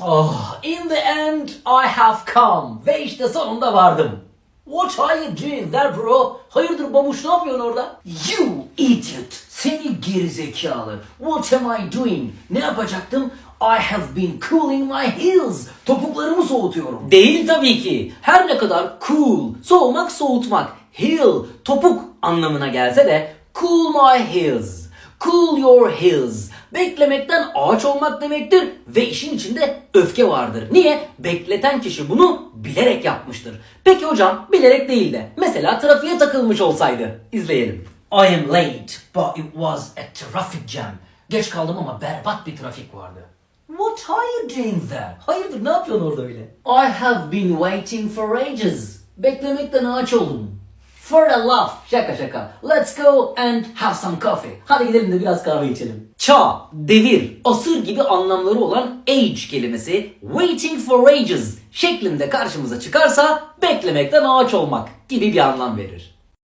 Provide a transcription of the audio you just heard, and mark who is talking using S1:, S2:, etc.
S1: Oh, in the end I have come. Ve işte sonunda vardım. What you doing there bro? Hayırdır babuş ne yapıyorsun orada? You idiot. Seni gerizekalı. What am I doing? Ne yapacaktım? I have been cooling my heels. Topuklarımı soğutuyorum. Değil tabii ki. Her ne kadar cool, soğumak, soğutmak, heel, topuk anlamına gelse de cool my heels. Cool your heels. Beklemekten ağaç olmak demektir ve işin içinde öfke vardır. Niye? Bekleten kişi bunu bilerek yapmıştır. Peki hocam bilerek değil de mesela trafiğe takılmış olsaydı. İzleyelim. I am late but it was a traffic jam. Geç kaldım ama berbat bir trafik vardı. What are you doing there? Hayırdır ne yapıyorsun orada öyle? I have been waiting for ages. Beklemekten ağaç oldum. For a laugh. Şaka şaka. Let's go and have some coffee. Hadi gidelim de biraz kahve içelim. Çağ, devir, asır gibi anlamları olan age kelimesi waiting for ages şeklinde karşımıza çıkarsa beklemekten ağaç olmak gibi bir anlam verir.